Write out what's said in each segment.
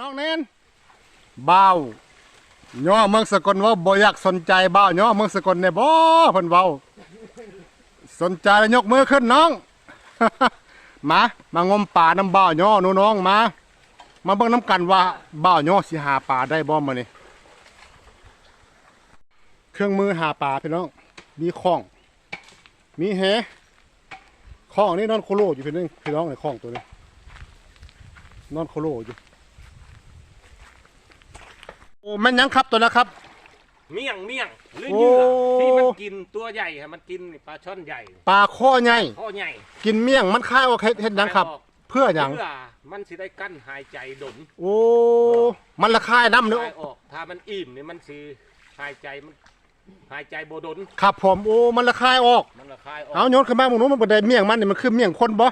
น้องเน้นบ้าวย่อเมืองสกลเว่าบ่อยากสนใจบ้าวย่อเมืองสกลเนี่ยบ่เพิ่นเว้าสนใจแล้วยกมือขึ้นน้อง มามางมป่าน้ำบ้าวย่อหนูน้องมา มาเบิ่งน้ำกันว่าบ้าวย่อสิหาป่าได้บ่มื้อนี้เครื่องมือหาป่าพี่น้อง มีข้อง มีแหข้องนี่นอนโคโลอยู่พี่น้องพี่น้องในข้องตัวนี้นอนโคโลอยู่โอ้ แม่นยังครับตัวนะครับ เมี่ยงเมี่ยงหรือโอ้เหยื่อที่มันกินตัวใหญ่ฮะมันกินปลาช่อนใหญ่ปลาข้อใหญ่ข้อใหญ่กินเมี่ยงมันคายออกเฮ็ดเฮ็ดหยังครับคายออกเพื่อหยังเพื่อมันสิได้กั้นหายใจดมโอ้มันละคายน้ำเนาะหายออกถ้ามันอิ่มเนี่ยมันสิหายใจมันหายใจโบดนครับผมโอ้มันละคายออกมันละคายออกเอาโยนขึ้นมาหมึงนู้นมันบ่ได้เมี่ยงมันนี่มันคือเมี่ยงคนบ่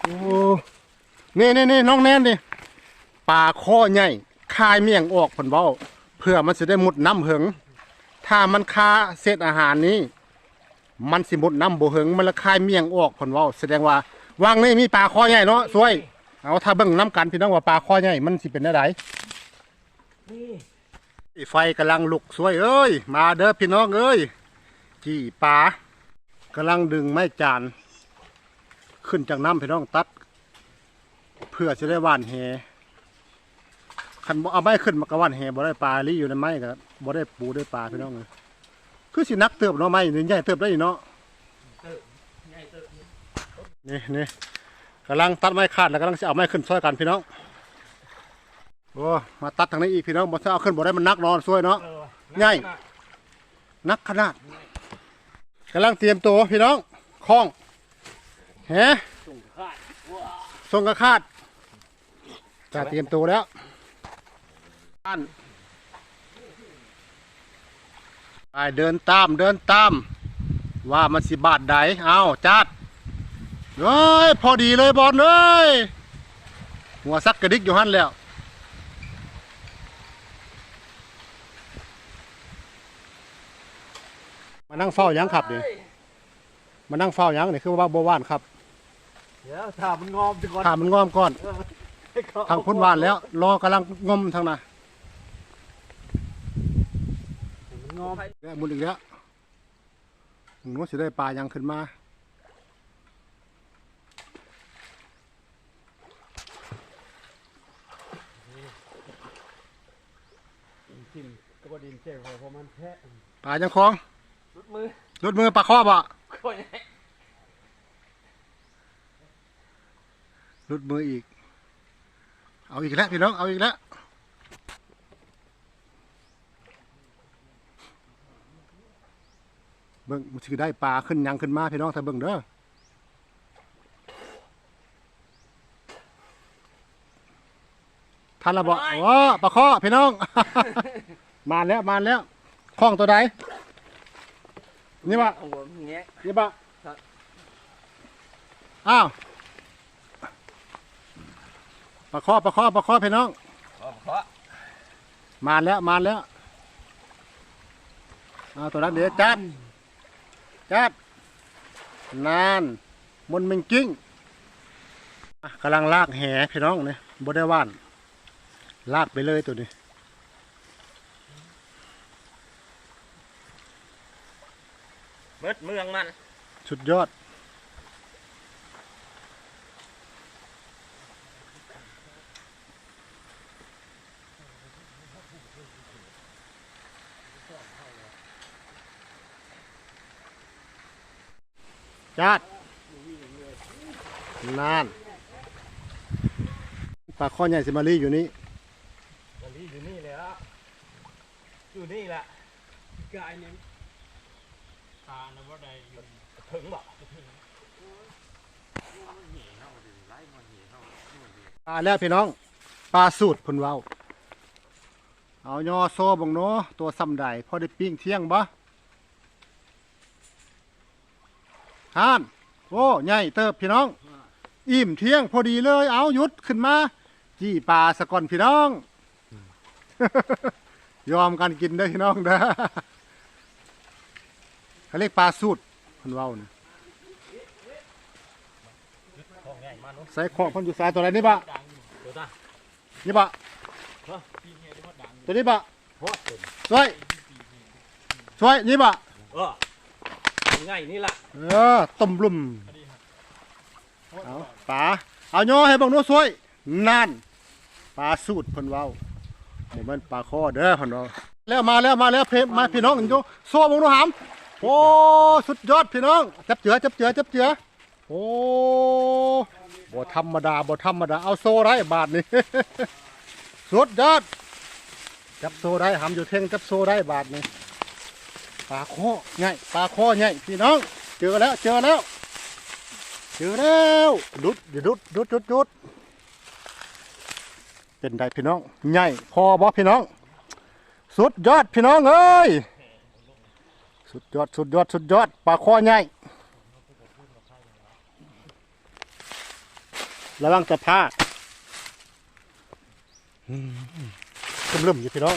โอ้นี่นี่นี่น้องแนนนี่ปลาข้อใหญ่ คายเมี่ยงออกเพิ่นเว้าเพื่อมันสิได้มุดน้ำเหิง ถ้ามันคาเศษอาหารนี้ มันสิมุดน้ำบ่เหิง มันละคายเมี่ยงออกเพิ่นเว้าแสดงว่าวางนี่มีปลาข้อใหญ่เนาะสวย เอาถ้าเบิ่งน้ำกันพี่น้องว่าปลาข้อใหญ่มันสิเป็นได้ไดไฟกำลังลุกสวยเอ้ย มาเด้อพี่น้องเอ้ยจี้ปลากำลังดึงไม้จาน ขึ้นจากน้ำพี่น้องตัด เพื่อจะได้หว่านแห คันบ่เอาไม้ขึ้นมากระว่านแหบ่ได้ปลาลี่อยู่ในไม้ก็บ่ได้ปูได้ปลาพี่น้องเลยคือสินักเติบเนาะไม้นี่ใหญ่เติบได้อยู่เนาะนี่นี่กำลังตัดไม้ขาดแล้วกำลังจะเอาไม้ขึ้นช่วยกันพี่น้องโอ้มาตัดทางนี้อีกพี่น้องบ่ถ้าเอาขึ้นบ่ได้มันนักเนอนช่วยเนาะใหญ่นักขนาดกำลังเตรียมตัวพี่น้องคล้องแหส่งคาดทรงกระคาดจะเตรียมตัวแล้ว อันไปเดินตามเดินตาม ว่ามันสิบาทใดเอาจัดเฮ้ยพอดีเลยบอลเอ้ยหัวซักกระดิกอยู่หันแล้วมานั่งเฝ้าหยังขับดิมานั่งเฝ้าหยังนี่คือว่าบ่ว่านครับเดี๋ยวถ้ามันงอมจะก่อนถามมันงอมก่อนทางพ้นวานแล้วรอกำลังงมทางน่ะ มัน งอมแล้วมุดอีกแล้วหนูสิได้ปลายังขึ้นมากินกระบดินเจ๊เพราะมันแพ้ปลายังคลองรุดมือรถมือปลาครอบอะข้อใหญ่รถมืออีก เอาอีกแล้วพี่น้อง เอาอีกแล้ว เบิ่งมันสิได้ปลาขึ้นยังขึ้นมาพี่น้องถ้าเบิ่งเด้อท่านละบอกโอ้ปลาข้อพี่น้อง มาแล้วมาแล้วคล้องตัวใดนี่ปะโอ้โหเงี้ยนี่ปะครับอ้าวปลาข้อปลาข้อปลาข้อพี่น้องเพราะมาแล้วมาแล้วเอาตัวนั้นเดี๋ยวจัด จัดนานมนต์มิงกิ้งอะกำลังลากแหพี่น้องเนี่ยบ่ได้ว่าน ลากไปเลยตัวนี้เมิดเมืองมัน สุดยอด จัดนานป ลาข้อใหญ่สิมารีอยู่นี่ตอนนี้อยู่นี่เลยอะอยู่นี่แหละกายเนี่ยตานะว่าใดอยู่ถึงบ่ปลาแล้วพี่น้องปลาสูตรเพุ่นเว้า เอายอโซ่บังโนตัวซ้ำใดพอได้ปิ้งเที่ยงบ่ทาน โอ้ ใหญ่เติบพี่น้อง อิ่มเที่ยงพอดีเลย เอาหยุดขึ้นมา จี้ปลาสะก่อนพี่น้อง ยอมกันกินเด้อพี่น้องเด้อเขาเรียกปลาสูตรเพิ่นเว้านะของใหญ่มาเนาะใส่ของเพิ่นอยู่สายตัวไหนนี่บ่ดังอยู่ตัวซะนี่ปะเนาะปีเงี้ยที่ว่าดังตัวนี้ปะโคตรเต็มช่วยช่วยนี่ปะเออง่ายนี่ล่ะเออต้มลุ่มเอาปลาเอาย่อให้บังโน้ช่วย นั่นปลาสูตรเพิ่นเว้าบ่แม่นปลาคอเด้อเพิ่นเว้าแล้วมาแล้วมาแล้วเพมาพี่น้องอยู่โซ่บังน้หามโอ้สุดยอดพี่น้องจับเจือจับเจือจับเจือโอ้บ่ธรรมดาบ่ธรรมดาเอาโซ่ได้บาทนี่สุดยอดจับโซ่ได้หามอยู่เท่งจับโซ่ได้บาทนี่ปลาคอใหญ่ปลาคอใหญ่พี่น้อง เจอแล้วเจอแล้วเจอแล้วดุดเดี๋ยวดุดดุดดุดดุด เป็นไดพี่น้องใหญ่พอบ่พี่น้อง สุดยอดพี่น้องเอ้ยสุดยอดสุดยอดสุดยอดปลาคอใหญ่ระวังจะพลาดอืมเริ่มๆอยู่พี่น้อง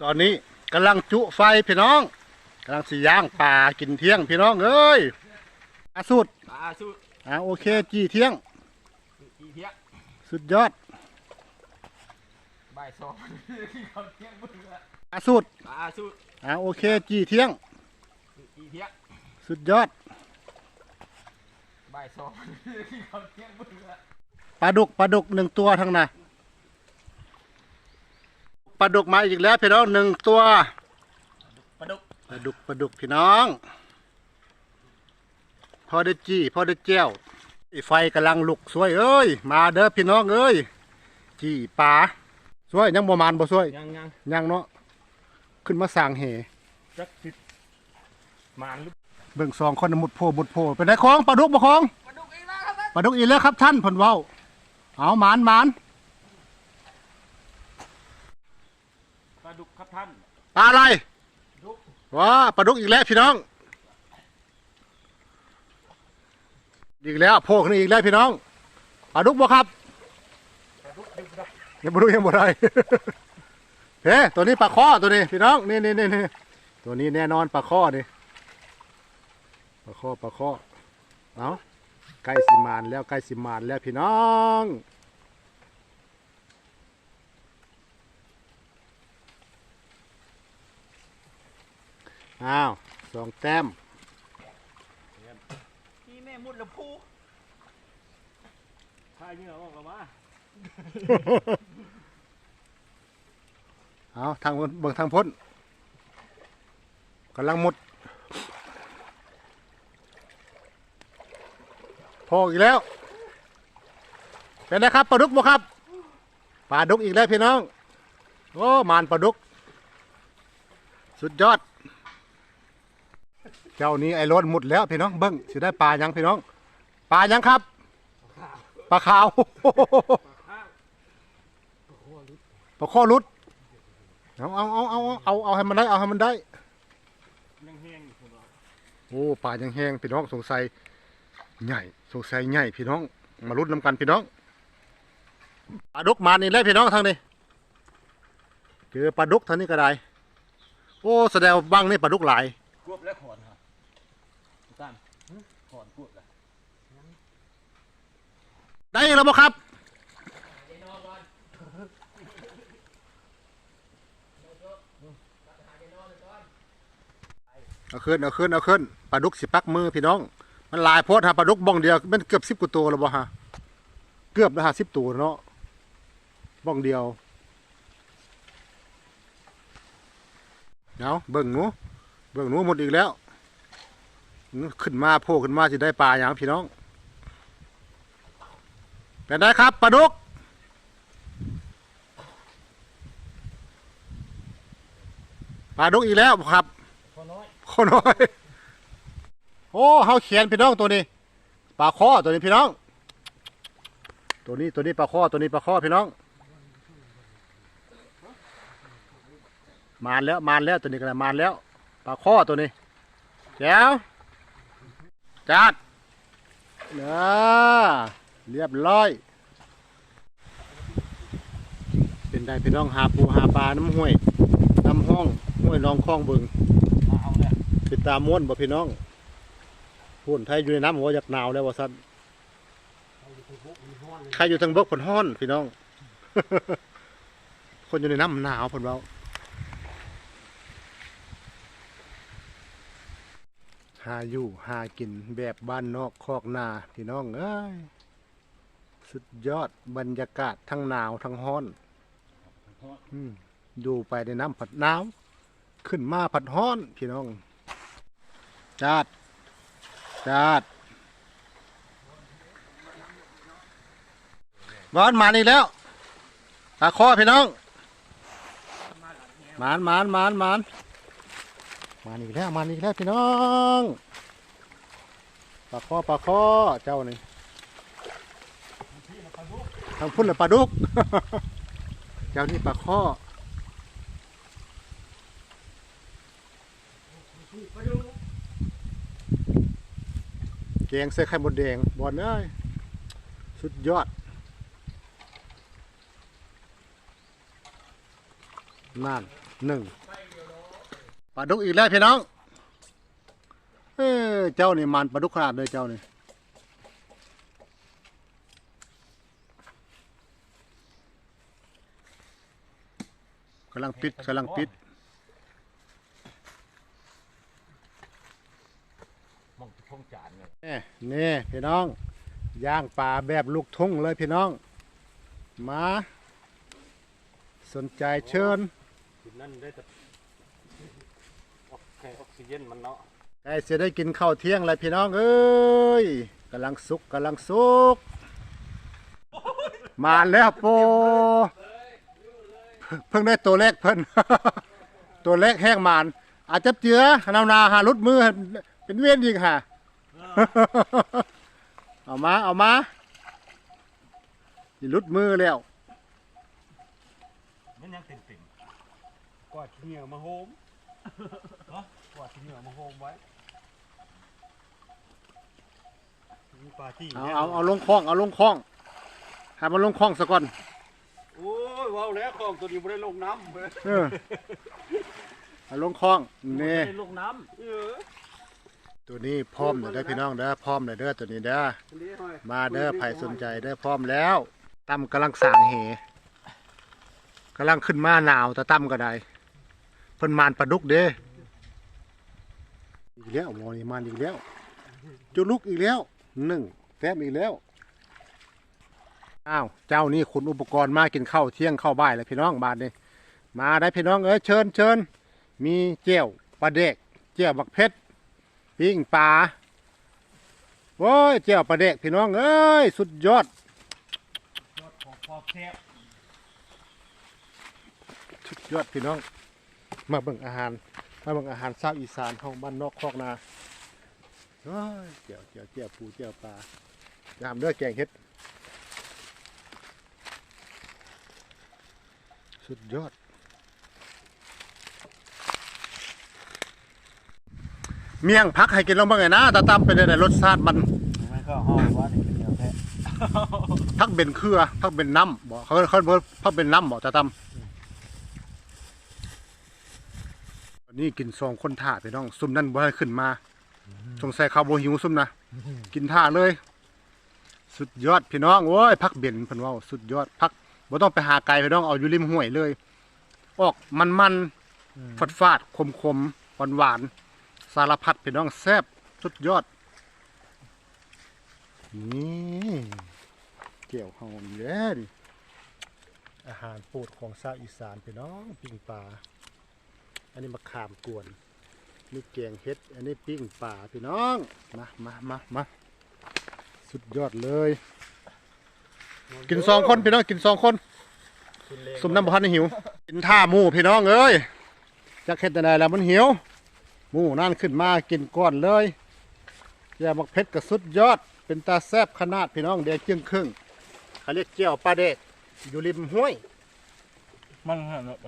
ตอนนี้กำลังจุไฟพี่น้องกำลังสิย่างปลากินเที่ยงพี่น้องเอ้ยอาสุดปลาสู้อ่าโอเค จีเที่ยงอีเทีย สุดยอดบ่ายสองเขาเที่ยงมึงละอาสุดปลาสู้อ่าโอเคจีเที่ยง อีเทียสุดยอดบ่ายสองเขาเที่ยงมึงละปลาดุกปลาดุกหนึ่งตัวทั้งนั้นปลาดุกมาอีกแล้วพี่น้องหนึ่งตัวปลาดุกปลาดุกปลาดุกพี่น้อง พอได้จี้พอได้เจ้ว ไอ้ไฟกำลังลุกสวยเอ้ย มาเด้อพี่น้องเอ้ยจี้ปลาสวยยังบ่มานบ่สวยยังยังยังเนาะขึ้นมาสร้างเหจักสิบหมานหรือเบิ่งซองคนมุดโพมุดโพเป็นไงของปลาดุกบ่ของปลาดุกอีกแล้วครับปลาดุกอีกแล้วครับท่านเพิ่นเว้าเอาหมานหมานปลาดุกครับท่านปลาอะไรดุกว้าปลาดุกอีกแล้วพี่น้อง อีกแล้วโพขึ้นอีกแล้วพี่น้องปลาดุกบ่ครับปลาดุกยังบ่รู้ยังบ่ได้เฮ้ตัวนี้ปลาข้อตัวนี้พี่น้องนี่นี่นี่นี่ตัวนี้แน่นอนปลาข้อนี่ปลาข้อปลาข้อเอาใกล้สิมานแล้วใกล้สิมานแล้วพี่น้องอ้าวสองแต้ม นี่แม่มุดละพูพายเหงื่อออกแล้วมาเอาทางพ้นเบิ่งทางพ้นกำลังมุดโพกอีกแล้ว เป็นไงครับปลาดุกบ่ครับปลาดุกอีกแล้วพี่น้อง โอ้มานปลาดุก สุดยอด เจ้านี้ไอ้รถมุดแล้วพี่น้องเบิ้งสิได้ปลายังพี่น้องปลายังครับปลาขาวปลาข้อรุดเอาเอาเอาเอาเอาเอาให้มันได้เอาให้มันได้โอ้ป่ายังแห้งพี่น้องสงสัยใหญ่สงสัยใหญ่พี่น้อง มารุดน้ำกันพี่น้องปลาดุกมานี่เลยพี่น้องทางนี้เจอปลาดุกทางนี้ก็ได้ โอ้แสดงว่างนี่ปลาดุกหลายกวบแล้วขอนครับตั้มขอนกวบแล้ว ได้แล้วบ่ครับเอาขึ้นเอาขึ้นเอาขึ้นปลาดุกสิปักมือพี่น้อง มันลายโพดฮะปลาดุกบ้องเดียวมันเกือบสิบกว่าตัวแล้วบ่ฮะเกือบแล้วฮะสิบตัวเนาะบ้องเดียวเอาเบิ่งหนูเบิ่งหนูหมดอีกแล้ว ขึ้นมาโผล่ขึ้นมาจะได้ปลาอย่างพี่น้อง เป็นไงครับปลาดุก ปลาดุกอีกแล้วครับขอน้อยคนน้อย โอ้เฮาเขียนพี่น้องตัวนี้ ปลาข้อตัวนี้พี่น้อง ตัวนี้ตัวนี้ปลาข้อตัวนี้ปลาข้อพี่น้อง มานแล้วมานแล้วตัวนี้ก็ได้มานแล้ว ปลาข้อตัวนี้แจ๋วจัดเนาะ เรียบร้อย เป็นได้พี่น้องหาปูหาปลาน้ำห้วยน้ำห้องห้วยรองคลองบึงเอาเนี่ยติดตามม้วนบ่พี่น้องพุ่นไทยอยู่ในน้ำหัวอยากหนาวแล้วว่าซั่นเอาอยู่ที่พวกมีห้อนใครอยู่ทางบกผลห้อนพี่น้อง คนอยู่ในน้ำหนาวผลเบาหาอยู่หากินแบบบ้านนอกคอกนาพี่น้องเอ้ย สุดยอดบรรยากาศทั้งหนาวทั้งห้อนอืมดูไปในน้ำผัดหนาว ขึ้นมาผัดห้อน พี่น้องจาดจาดบอนมาอีกแล้วปลาคอพี่น้องหมานหมานหมานหมานมาอีกแล้วมาอีกแล้วพี่น้องปลาคอปลาคอเจ้านี่ ทางพุ่นเลยปลาดุกเจ้านี่ปลาคอแกงเสื้อไข่มดแดงบอลเอ้ยสุดยอด นั่นหนึ่งปลาดุกอีกแล้วพี่น้อง เอ้อเจ้านี่มันปลาดุกขนาดเลยเจ้านี่ กำลังปิดกำลังปิดมองพงจานเนี่ยนี่นี่พี่น้องย่างปลาแบบลูกทุ่งเลยพี่น้อง มา สนใจเชิญกินนั่นได้แต่ออกแค่ออกซิเจนมันเนาะใกล้จะได้กินข้าวเที่ยงแล้วพี่น้องเอ้ยกำลังสุกกำลังสุก มาแล้วโป เพิ่งได้ตัวแรกเพิ่น ตัวแรกแห้งมาน อาจจะเจือนาวนาหารุดมือ เป็นเวียนอีกค่ะ เอามา เอามาสิรุดมือแล้วมันยังเต็มเต็มกวาดเหงื่อมาโฮมเนาะกวาดเหงื่อมาโฮมไว้มีปลาที่เอาเอาเอาลงคล้อง เอาลงคล้องให้มันลงคล้องซะก่อนโอ้ย ว้าวแล้วของตัวนี้ไม่ได้ลงน้ำเว้ยเออเอาลงคล้องนี่ไม่ได้ลงน้ำเออตัวนี้พร้อมเลยเด้อพี่น้องเด้อพร้อมเลยเด้อตัวนี้เด้ออันนี้ห้อยมาเด้อไผสนใจเด้อพร้อมแล้วตั้มกำลังสร้างเหกำลังขึ้นมาหนาวแต่ตั้มก็ได้เพิ่นมานปลาดุกเด้อีกแล้วหมอนี่มานอีกแล้วจุลุกอีกแล้วหนึ่งแต้มอีกแล้ว อ้าวเจ้านี่ขนอุปกรณ์มากินข้าวเที่ยงข้าวบ่ายแล้วพี่น้องบาดนี้มาได้พี่น้องเอ้ยเชิญเชิญมีเจียวปลาเด็กเจียวบักเพชรปิ้งปลาโอ้ยเจ้าปลาเด็กพี่น้องเอ้ยสุดยอดยอดของพอแคบสุดยอดพี่น้อง มาเบิ่งอาหารมาเบิ่งอาหารชาวอีสานของบ้านนอกคอกนาโอ้ยเจียวเจียวเจียวปูเจียวปลายามเด้อแกงเฮ็ด สุดยอด เมี่ยงพักให้กินลองบ้างไงนะตาตามเป็นไงรสชาติมันไม่เข้าห้องว่านี่เป็นเดียวแท้พักเป็นเครือพักเป็นน้ำบอกเขาเขาเพิ่นพักเป็นน้ำบอกตาตำวันนี้กินซองคนถ่าพี่น้อง ซุ่มนั่นบ่ให้ขึ้นมาสงสัยเขาบ่หิวซุ่มนะกินท่าเลย สุดยอดพี่น้องโอ้ยพักเบ็นเพิ่นเว่าสุดยอดพัก บ่ต้องไปหาไกลพี่น้องเอาอยู่ริมห้วยเลย ออกมันมันๆฟาดฟาดคมคมหวานหวานๆสารพัดพี่น้องแซ่บสุดยอดนี่เกี่ยวหอมแย่ดิอาหารโปรดของชาวอีสานพี่น้องปิ้งปลาอันนี้มะขามกวนนี่แกงเฮ็ด อันนี้ปิ้งปลาพี่น้อง มามามามา สุดยอดเลย กินสองคนพี่น้องกินสองคนกินเลงสมน้ำพันให้หิว กินท่าหมูพี่น้องเอ้ยจักเฮ็ดได้แล้วมันหิวหมูนั่นขึ้นมากินก้อนเลยแย่บักเพชรก็สุดยอด เป็นตาแซบขนาดพี่น้องเดียวเจียงครึ่งเขาเรียกเจียวปลาเด็กอยู่ริมห้วยมันฮะเนาะ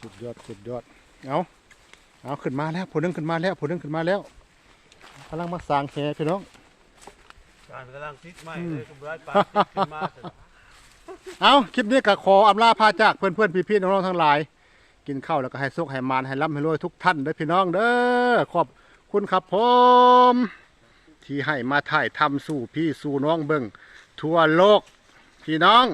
สุดยอดสุดยอดเอาเอาขึ้นมาแล้วผลนึงขึ้นมาแล้วผลนึงขึ้นมาแล้วกำลังมาสร้างแหพี่น้อง การกำลังติดไม้เลยกำลังปลาติดขึ้นมาเถอะเอาคลิปนี้ก็ขออำลาพาจากเพื่อนเพื่อนๆพี่ๆน้องๆทั้งหลาย กินข้าวแล้วก็ให้สุขให้มานให้ร่ำให้รวยทุกท่านเด้อพี่น้องเด้อขอบคุณครับผมที่ให้มาถ่ายทำสู่พี่สู่น้องเบิ่งทั่วโลก พี่น้อง